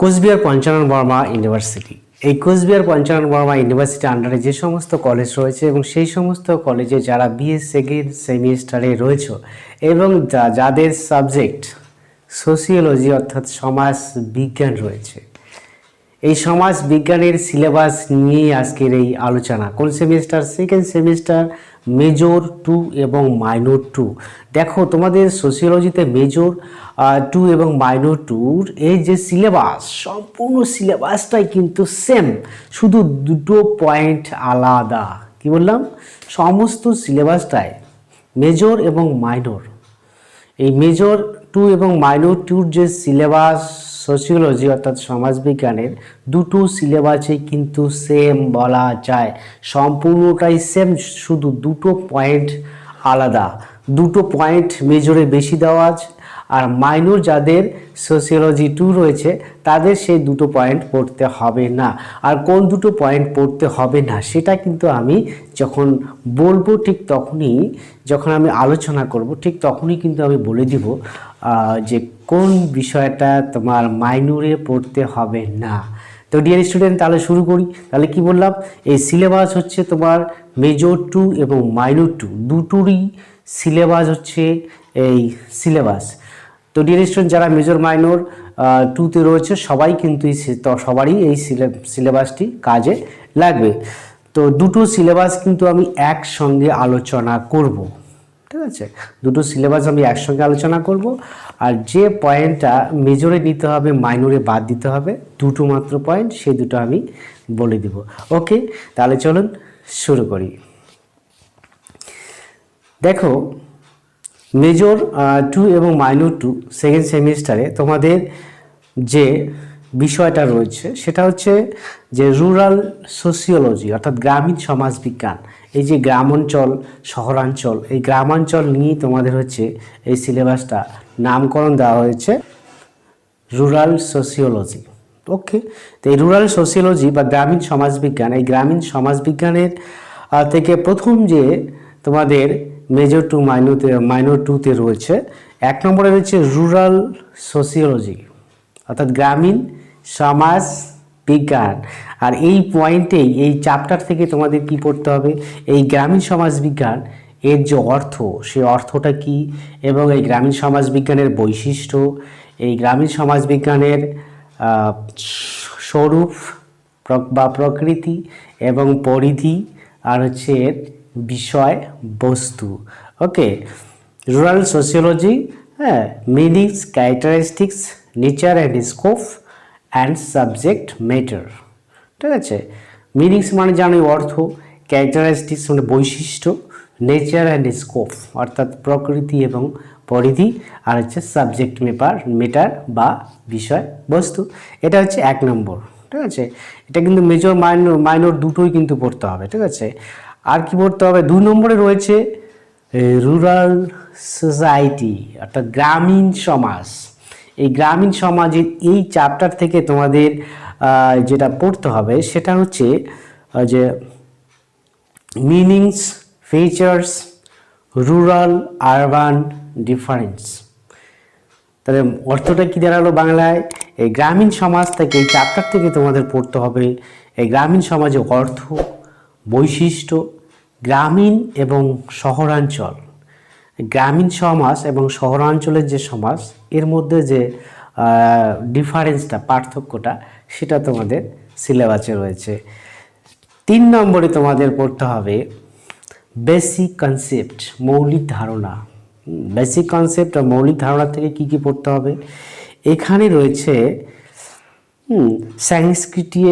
Cooch Behar Panchanan Varma university. এই Cooch Behar Panchanan Varma university আন্ডারে যে সমস্ত কলেজ রয়েছে এবং সেই সমস্ত কলেজে যারা বিএস সেকেন্ড সেমিস্টারে রয়েছে এবং যাদের সাবজেক্ট সোসিওলজি অর্থাৎ সমাজ বিজ্ঞান রয়েছে। এই সমাজ বিজ্ঞানের সিলেবাস নিয়েই আজকের এই আলোচনা। কোন semester second semester major two এবং মাইনর টু দেখো, তোমাদের সোসিওলজিতে মেজর টু এবং মাইনর টুর এই যে সিলেবাস সম্পূর্ণ সিলেবাসটাই কিন্তু সেম শুধু দুটো পয়েন্ট আলাদা। কি বললাম? সমস্ত সিলেবাসটাই মেজর এবং মাইনর এই মেজর টু এবং মাইনর টুর যে সিলেবাস সোসিওলজি অর্থাৎ সমাজবিজ্ঞানের দুটো সিলেবাসে কিন্তু সেম বলা যায়। সম্পূর্ণটাই সেম শুধু দুটো পয়েন্ট আলাদা। দুটো পয়েন্ট মেজরে বেশি দেওয়া আছে, আর মাইনর যাদের সোসিওলজি টু রয়েছে, তাদের সেই দুটো পয়েন্ট পড়তে হবে না। আর কোন দুটো পয়েন্ট পড়তে হবে না, সেটা কিন্তু আমি যখন বলব ঠিক তখনই, যখন আমি আলোচনা করব ঠিক তখনই কিন্তু আমি বলে দিব যে কোন বিষয়টা তোমার মাইনরে পড়তে হবে না? তো ডিয়ার স্টুডেন্ট তাহলে শুরু করি। তাহলে কি বললাম? এই সিলেবাস হচ্ছে তোমার মেজর টু এবং মাইনর টু দুটোরই সিলেবাস হচ্ছে এই সিলেবাস তো ডিয়ার স্টুডেন্ট যারা মেজর মাইনর টুতে রয়েছে, সবাই কিন্তু এই সবারই এই সিলেবাসটি কাজে লাগবে। তো দুটো সিলেবাস কিন্তু আমি একসঙ্গে আলোচনা করব। ঠিক আছে? দুটো সিলেবাস আমি একসঙ্গে আলোচনা করব। আর যে পয়েন্টটা মেজরে নিতে হবে মাইনরে বাদ দিতে হবে, দুটো মাত্র পয়েন্ট সেই দুটো আমি বলে দিব। ওকে তাহলে চলুন শুরু করি। দেখো মেজর টু এবং মাইনর টু সেকেন্ড সেমিস্টারে তোমাদের যে বিষয়টা রয়েছে, সেটা হচ্ছে যে রুরাল সোসিওলজি অর্থাৎ গ্রামীণ সমাজবিজ্ঞান এই যে গ্রামাঞ্চল, শহরাঞ্চল, এই গ্রামাঞ্চল নিয়েই তোমাদের হচ্ছে এই সিলেবাসটা নামকরণ দেওয়া হয়েছে রুরাল সোসিওলজি ওকে তো এই রুরাল সোসিওলজি বা গ্রামীণ সমাজবিজ্ঞান, এই গ্রামীণ সমাজবিজ্ঞানের থেকে প্রথম যে তোমাদের মেজর টু মাইনরতে মাইনর টুতে রয়েছে, এক নম্বরে রয়েছে রুরাল সোসিওলজি অর্থাৎ গ্রামীণ সমাজ বিজ্ঞান। আর এই পয়েন্টেই এই চ্যাপ্টার থেকে তোমাদের কি পড়তে হবে? এই গ্রামীণ সমাজ বিজ্ঞান, এর যে অর্থ, সে অর্থটা কি? এবং এই গ্রামীণ সমাজ বিজ্ঞানের বৈশিষ্ট্য, এই গ্রামীণ সমাজ বিজ্ঞানের স্বরূপ বা প্রকৃতি এবং পরিধি, আর হচ্ছে এর বিষয় বস্তু। ওকে? রুরাল সোসিওলজি হ্যাঁ meanings, characteristics, nature and scope and subject matter ঠিক আছে? মিনিংস মানে জানোই অর্থ ক্যারেক্টারিস্টিক্স মানে বৈশিষ্ট্য নেচার অ্যান্ড স্কোপ অর্থাৎ প্রকৃতি এবং পরিধি, আর হচ্ছে সাবজেক্ট মেপার মেটার বা বিষয় বস্তু এটা হচ্ছে এক নম্বর। ঠিক আছে? এটা কিন্তু মেজর মাইনর মাইনর দুটোই কিন্তু পড়তে হবে। ঠিক আছে? আর কি পড়তে হবে? দুই নম্বরে রয়েছে রুরাল সোসাইটি অর্থাৎ গ্রামীণ সমাজ। এই গ্রামীণ সমাজের এই চ্যাপ্টার থেকে তোমাদের যেটা পড়তে হবে সেটা হচ্ছে যে meanings features rural urban difference তাহলে অর্থটা কী দাঁড়াল বাংলায়? এই গ্রামীণ সমাজ থেকে এই চ্যাপ্টার থেকে তোমাদের পড়তে হবে, এই গ্রামীণ সমাজে অর্থ, বৈশিষ্ট্য, গ্রামীণ এবং শহরাঞ্চল। গ্রামীণ সমাজ এবং শহরাঞ্চলের যে সমাজ, এর মধ্যে যে ডিফারেন্সটা পার্থক্যটা, সেটা তোমাদের সিলেবাসে রয়েছে। তিন নম্বরে তোমাদের পড়তে হবে বেসিক কনসেপ্ট মৌলিক ধারণা। বেসিক কনসেপ্ট আর মৌলিক ধারণা থেকে কি কি পড়তে হবে? এখানে রয়েছে সংস্কৃতি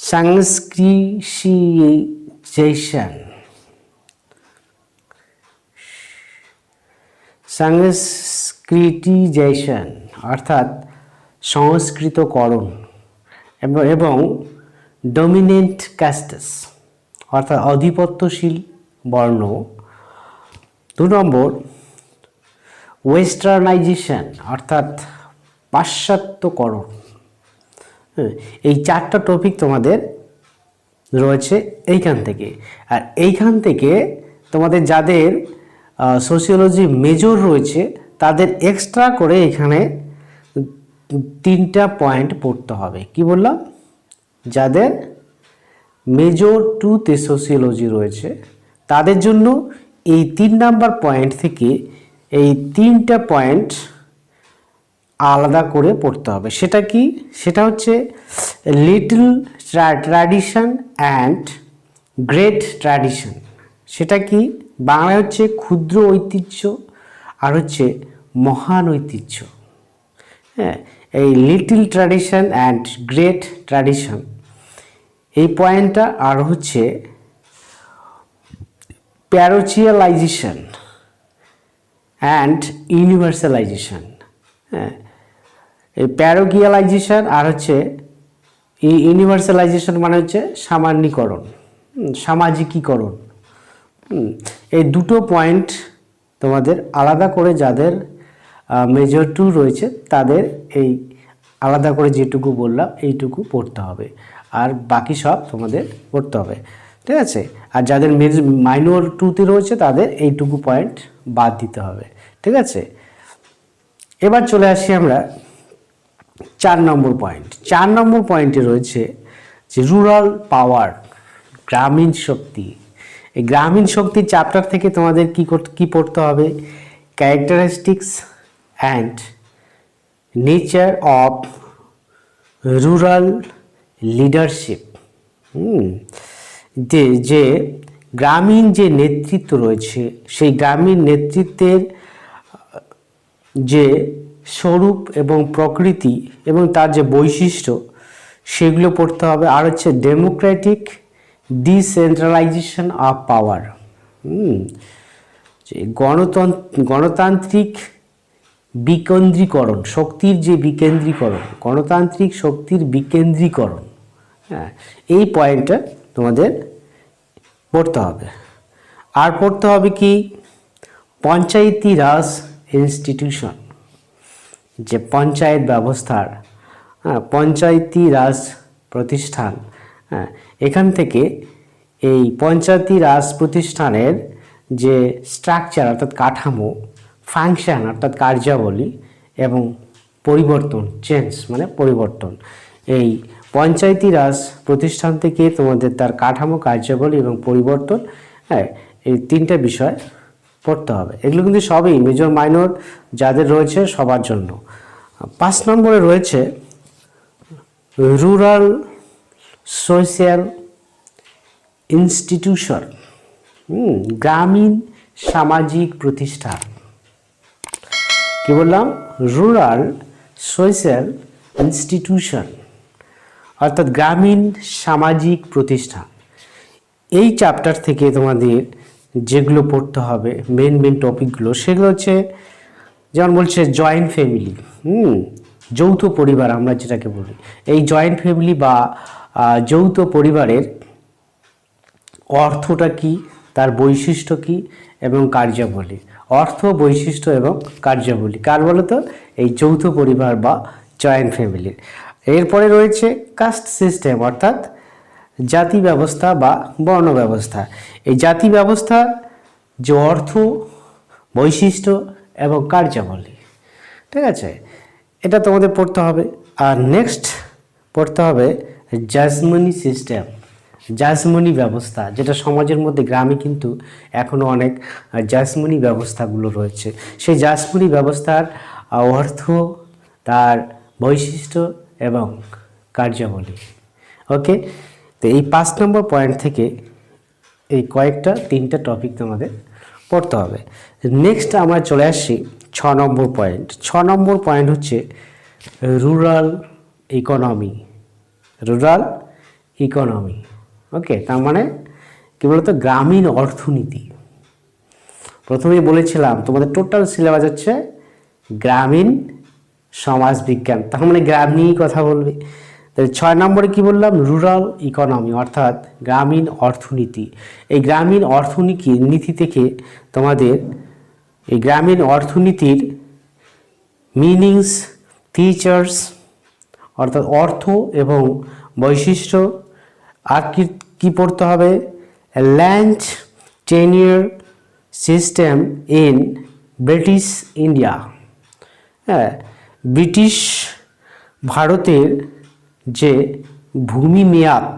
সংস্কৃতিজেশন সংস্কৃতিজেশন অর্থাৎ সংস্কৃতকরণ এবং- ডমিনেন্ট ক্যাস্টাস অর্থাৎ আধিপত্যশীল বর্ণ। দু নম্বর ওয়েস্টার্নাইজেশন অর্থাৎ পাশ্চাত্যকরণ। হ্যাঁ, এই চারটা টপিক তোমাদের রয়েছে এইখান থেকে। আর এইখান থেকে তোমাদের যাদের সোসিওলজি মেজর রয়েছে, তাদের এক্সট্রা করে এখানে তিনটা পয়েন্ট পড়তে হবে। কি বললাম? যাদের মেজর টুতে সোসিওলজি রয়েছে, তাদের জন্য এই তিন নাম্বার পয়েন্ট থেকে এই তিনটা পয়েন্ট আলাদা করে পড়তে হবে। সেটা কি? সেটা হচ্ছে little tradition and great tradition সেটা কি? বাংলায় হচ্ছে ক্ষুদ্র ঐতিহ্য আর হচ্ছে মহান ঐতিহ্য। হ্যাঁ এই little tradition and great tradition. এই পয়েন্টটা আর হচ্ছে প্যারোচিয়ালাইজেশন অ্যান্ড ইউনিভার্সালাইজেশন। হ্যাঁ এই প্যারোকিয়ালাইজেশন আর হচ্ছে ইউনিভার্সালাইজেশন মানে হচ্ছে সামান্যীকরণ সামাজিকীকরণ। এই দুটো পয়েন্ট তোমাদের আলাদা করে যাদের মেজর টু রয়েছে, তাদের এই আলাদা করে যেটুকু বললাম, এইটুকু পড়তে হবে। আর বাকি সব তোমাদের পড়তে হবে। ঠিক আছে? আর যাদের মেজ মাইনর টুতে রয়েছে, তাদের এইটুকু পয়েন্ট বাদ দিতে হবে। ঠিক আছে? এবার চলে আসি আমরা চার নম্বর পয়েন্ট চার নম্বর পয়েন্টে রয়েছে যে রুরাল পাওয়ার গ্রামীণ শক্তি। এই গ্রামীণ শক্তির চ্যাপ্টার থেকে তোমাদের কি কি পড়তে হবে? Characteristics and nature of rural leadership যে যে গ্রামীণ যে নেতৃত্ব রয়েছে, সেই গ্রামীণ নেতৃত্বের, যে স্বরূপ এবং প্রকৃতি এবং তার যে বৈশিষ্ট্য, সেগুলো পড়তে হবে। আর হচ্ছে ডেমোক্রেটিক ডিসেন্ট্রালাইজেশন অফ পাওয়ার যে গণতন্ত্র গণতান্ত্রিক বিকেন্দ্রীকরণ, শক্তির যে বিকেন্দ্রীকরণ, গণতান্ত্রিক শক্তির বিকেন্দ্রীকরণ হ্যাঁ এই পয়েন্টটা তোমাদের পড়তে হবে। আর পড়তে হবে কি? পঞ্চায়েতি রাজ ইনস্টিটিউশন যে পঞ্চায়েত ব্যবস্থার হ্যাঁ পঞ্চায়েতি রাজ প্রতিষ্ঠান হ্যাঁ এখান থেকে এই পঞ্চায়েতি রাজ প্রতিষ্ঠানের যে স্ট্রাকচার অর্থাৎ কাঠামো ফাংশন অর্থাৎ কার্যাবলী এবং পরিবর্তন চেঞ্জ মানে পরিবর্তন, এই পঞ্চায়েতি রাজ প্রতিষ্ঠান থেকে তোমাদের তার কাঠামো, কার্যাবলী এবং পরিবর্তন হ্যাঁ এই তিনটা বিষয় পড়তে হবে। এগুলো কিন্তু সবই মেজর মাইনর যাদের রয়েছে সবার জন্য। পাঁচ নম্বরে রয়েছে রুরাল সোশ্যাল ইনস্টিটিউশন গ্রামীণ সামাজিক প্রতিষ্ঠান। কি বললাম? রুরাল সোশ্যাল ইনস্টিটিউশন অর্থাৎ গ্রামীণ সামাজিক প্রতিষ্ঠান। এই চ্যাপ্টার থেকে তোমাদের যেগুলো পড়তে হবে মেন মেন টপিকগুলো সেগুলো হচ্ছে, যেমন বলছে জয়েন্ট ফ্যামিলি হুম, যৌথ পরিবার আমরা যেটাকে বলি। এই জয়েন্ট ফ্যামিলি বা যৌথ পরিবারের অর্থটা কি, তার বৈশিষ্ট্য কি এবং কার্যাবলী? অর্থ, বৈশিষ্ট্য এবং কার্যাবলী। কার বলতো? এই যৌথ পরিবার বা জয়েন্ট ফ্যামিলির এরপরে রয়েছে কাস্ট সিস্টেম অর্থাৎ জাতি ব্যবস্থা বা বর্ণ ব্যবস্থা। এই জাতি ব্যবস্থার যে অর্থ, বৈশিষ্ট্য এবং কার্যাবলী। ঠিক আছে? এটা তোমাদের পড়তে হবে। আর নেক্সট পড়তে হবে জাজমনি সিস্টেম জাজমনি ব্যবস্থা, যেটা সমাজের মধ্যে গ্রামে কিন্তু এখনও অনেক জাজমনি ব্যবস্থাগুলো রয়েছে। সেই জাজমনি ব্যবস্থার অর্থ, তার বৈশিষ্ট্য এবং কার্যাবলী। ওকে তো এই পাঁচ নম্বর পয়েন্ট থেকে এই কয়েকটা, তিনটা টপিক তোমাদের পড়তে হবে। নেক্সট আমরা চলে আসছি ছ নম্বর পয়েন্ট ছ নম্বর পয়েন্ট হচ্ছে rural economy rural economy okay তার মানে কী বলতো? গ্রামীণ অর্থনীতি। প্রথমেই বলেছিলাম, তোমাদের টোটাল সিলেবাস হচ্ছে গ্রামীণ সমাজ বিজ্ঞান তার মানে গ্রাম নিয়েই কথা বলবে। তাহলে ছয় নম্বরে কি বললাম? রুরাল ইকোনমি অর্থাৎ গ্রামীণ অর্থনীতি। এই গ্রামীণ অর্থনীতি নীতি থেকে তোমাদের এই গ্রামীণ অর্থনীতির মিনিংস ফিচার্স অর্থাৎ অর্থ এবং বৈশিষ্ট্য, আর কি, কী পড়তে হবে? Land tenure system in British India হ্যাঁ ব্রিটিশ ভারতের যে ভূমি মেয়াদ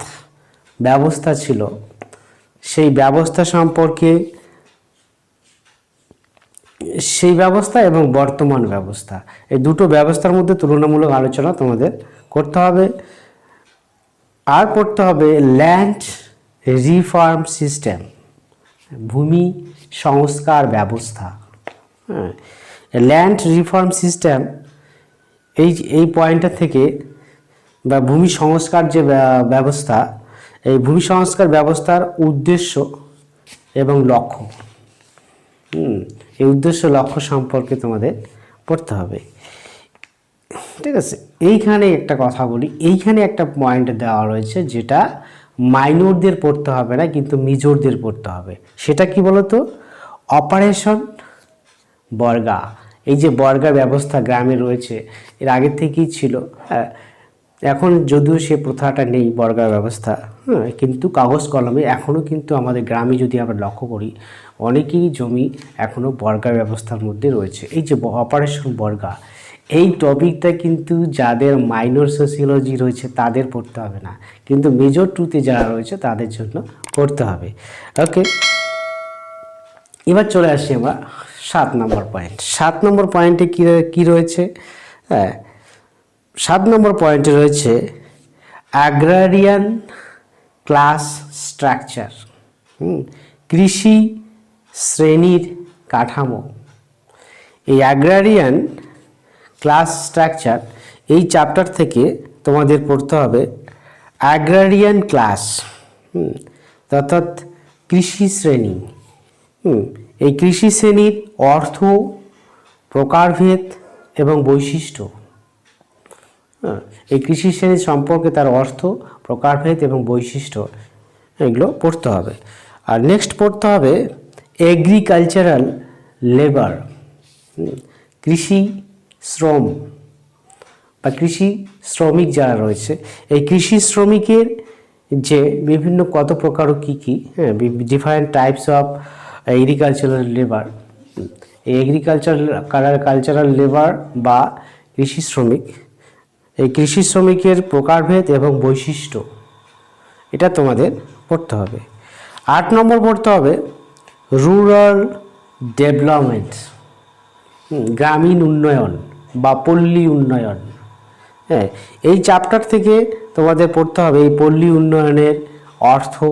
ব্যবস্থা ছিল, সেই ব্যবস্থা সম্পর্কে সেই ব্যবস্থা এবং বর্তমান ব্যবস্থা। এই দুটো ব্যবস্থার মধ্যে তুলনামূলক আলোচনা তোমাদের করতে হবে। আর পড়তে হবে ল্যান্ড রিফর্ম সিস্টেম ভূমি সংস্কার ব্যবস্থা। হ্যাঁ ল্যান্ড রিফর্ম সিস্টেম এই এই পয়েন্টটা থেকে বা ভূমি সংস্কার যে ব্যবস্থা, এই ভূমি সংস্কার ব্যবস্থার উদ্দেশ্য এবং লক্ষ্য। হুম এই উদ্দেশ্য লক্ষ্য সম্পর্কে তোমাদের পড়তে হবে। ঠিক আছে? এইখানে একটা কথা বলি। এইখানে একটা পয়েন্ট দেওয়া রয়েছে যেটা মাইনরদের পড়তে হবে না, কিন্তু মেজরদের পড়তে হবে। সেটা কি বলতো? অপারেশন বর্গা। এই যে বর্গা ব্যবস্থা গ্রামে রয়েছে, এর আগে থেকেই ছিল। হ্যাঁ এখন যদিও সে প্রথাটা নেই বর্গা ব্যবস্থা হ্যাঁ কিন্তু কাগজ কলমে এখনও কিন্তু আমাদের গ্রামে যদি আমরা লক্ষ্য করি অনেকেই জমি এখনও বর্গা ব্যবস্থার মধ্যে রয়েছে। এই যে অপারেশন বর্গা, এই টপিকটা কিন্তু যাদের মাইনর সোসিওলজি রয়েছে তাদের পড়তে হবে না। কিন্তু মেজর টুতে যারা রয়েছে তাদের জন্য পড়তে হবে। ওকে এবার চলে আসি আমরা সাত নম্বর পয়েন্ট সাত নম্বর পয়েন্টে কী কী রয়েছে? হ্যাঁ সাত নম্বর পয়েন্টে রয়েছে অ্যাগ্রারিয়ান ক্লাস স্ট্রাকচার হুম, কৃষি শ্রেণির কাঠামো। এই অ্যাগ্রারিয়ান ক্লাস স্ট্রাকচার এই চ্যাপ্টার থেকে তোমাদের পড়তে হবে অ্যাগ্রারিয়ান ক্লাস অর্থাৎ কৃষি শ্রেণি এই কৃষি শ্রেণির অর্থ প্রকারভেদ এবং বৈশিষ্ট্য। হ্যাঁ, এই কৃষি শ্রেণি সম্পর্কে তার অর্থ প্রকারভেদ এবং বৈশিষ্ট্য এগুলো পড়তে হবে। আর নেক্সট পড়তে হবে এগ্রিকালচারাল লেবার কৃষি শ্রম, বা কৃষি শ্রমিক যারা রয়েছে, এই কৃষি শ্রমিকের যে বিভিন্ন কত প্রকার ও কী কী হ্যাঁ different types of agricultural labour এই এগ্রিকালচার কালচারাল লেবার বা কৃষি শ্রমিক, এই কৃষি শ্রমিকের প্রকারভেদ এবং বৈশিষ্ট্য, এটা তোমাদের পড়তে হবে। আট নম্বর পড়তে হবে রুরাল ডেভেলপমেন্ট গ্রামীণ উন্নয়ন বা পল্লী উন্নয়ন হ্যাঁ এই চ্যাপ্টার থেকে তোমাদের পড়তে হবে এই পল্লী উন্নয়নের অর্থ,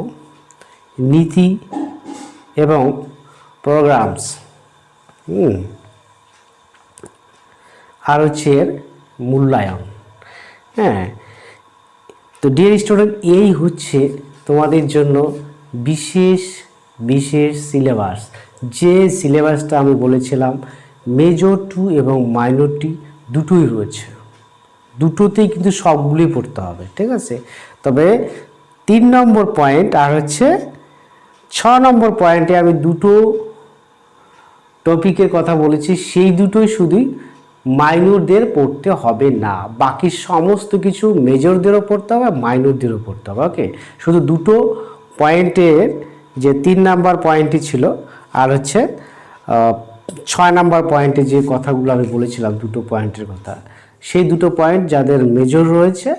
নীতি এবং প্রোগ্রামস আর হচ্ছে এর মূল্যায়ন হ্যাঁ তো ডিয়ার স্টুডেন্ট এই হচ্ছে তোমাদের জন্য বিশেষ বিশেষ সিলেবাস যে সিলেবাসটা আমি বলেছিলাম মেজর টু এবং মাইনর টু দুটোই রয়েছে। দুটোতেই কিন্তু সবগুলোই পড়তে হবে, ঠিক আছে? তবে তিন নম্বর পয়েন্ট আর হচ্ছে ছ নম্বর পয়েন্টে আমি দুটো টপিকের কথা বলেছি, সেই দুটোই শুধুই মাইনরদের পড়তে হবে না। বাকি সমস্ত কিছু মেজরদেরও পড়তে হবে মাইনরদেরও পড়তে হবে ওকে শুধু দুটো পয়েন্টের যে তিন নাম্বার পয়েন্টই ছিল, আর হচ্ছে ছয় নাম্বার পয়েন্টে যে কথাগুলো আমি বলেছিলাম, দুটো পয়েন্টের কথা, সেই দুটো পয়েন্ট যাদের মেজর রয়েছে,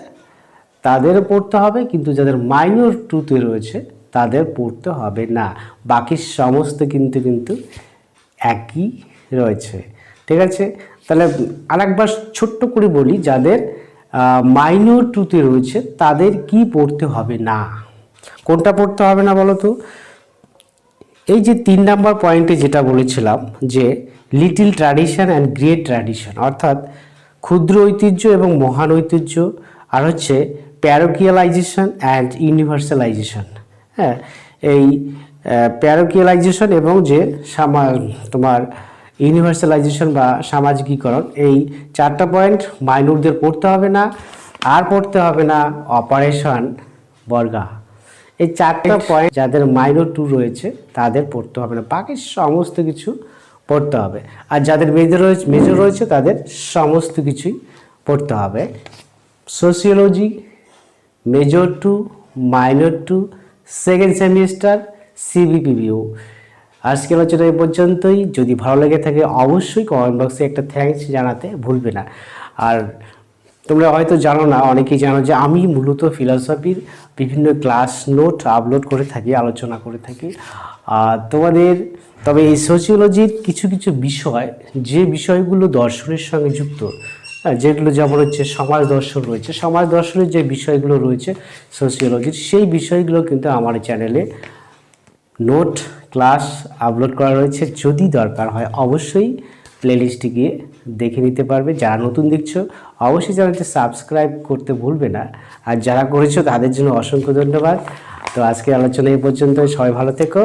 তাদের পড়তে হবে, কিন্তু যাদের মাইনর টুতে রয়েছে, তাদের পড়তে হবে না। বাকি সমস্ত কিন্তু কিন্তু একই রয়েছে। ঠিক আছে? তাহলে আরেকবার ছোট্ট করে বলি, যাদের মাইনর টুতে রয়েছে, তাদের কি পড়তে হবে না? কোনটা পড়তে হবে না বলো তো এই যে তিন নাম্বার পয়েন্টে যেটা বলেছিলাম যে little tradition and great tradition, অর্থাৎ ক্ষুদ্র ঐতিহ্য এবং মহান ঐতিহ্য, আর হচ্ছে প্যারোকিয়ালাইজেশন অ্যান্ড ইউনিভার্সালাইজেশন। হ্যাঁ এই প্যারোকিয়ালাইজেশন এবং যে সামা, তোমার ইউনিভার্সালাইজেশন বা সামাজিকীকরণ, এই চারটা পয়েন্ট মাইনরদের পড়তে হবে না, আর পড়তে হবে না অপারেশন বর্গা। এই চারটা পয়েন্ট যাদের মাইনর টু রয়েছে, তাদের পড়তে হবে না। বাকি সমস্ত কিছু পড়তে হবে। আর যাদের মেজর রয়েছে মেজর রয়েছে, তাদের সমস্ত কিছুই পড়তে হবে। Sociology major two minor two second semester সিবিপিবিও আজকের আলোচনা এই পর্যন্তই। যদি ভালো লেগে থাকে, অবশ্যই কমেন্ট বক্সে একটা থ্যাঙ্কস জানাতে ভুলবে না। আর তোমরা হয়তো জানো না, অনেকেই জানো যে আমি মূলত ফিলসফির বিভিন্ন ক্লাস নোট আপলোড করে থাকি, আলোচনা করে থাকি। তোমাদের, তবে এই সোশিওলজির কিছু কিছু বিষয়, যে বিষয়গুলো দর্শনের সঙ্গে যুক্ত যেগুলো যেমন হচ্ছে সমাজ দর্শন রয়েছে, সমাজ দর্শনের যে বিষয়গুলো রয়েছে সোশিওলজির সেই বিষয়গুলো কিন্তু আমার চ্যানেলে নোট ক্লাস আপলোড করা রয়েছে। যদি দরকার হয়, অবশ্যই প্লেলিস্টে গিয়ে দেখে নিতে পারবে। যারা নতুন দেখছ, অবশ্যই চ্যানেলটি সাবস্ক্রাইব করতে ভুলবে না। আর যারা করেছ, তাদের জন্য অসংখ্য ধন্যবাদ। তো আজকের আলোচনা এই পর্যন্ত সবাই ভালো থেকো।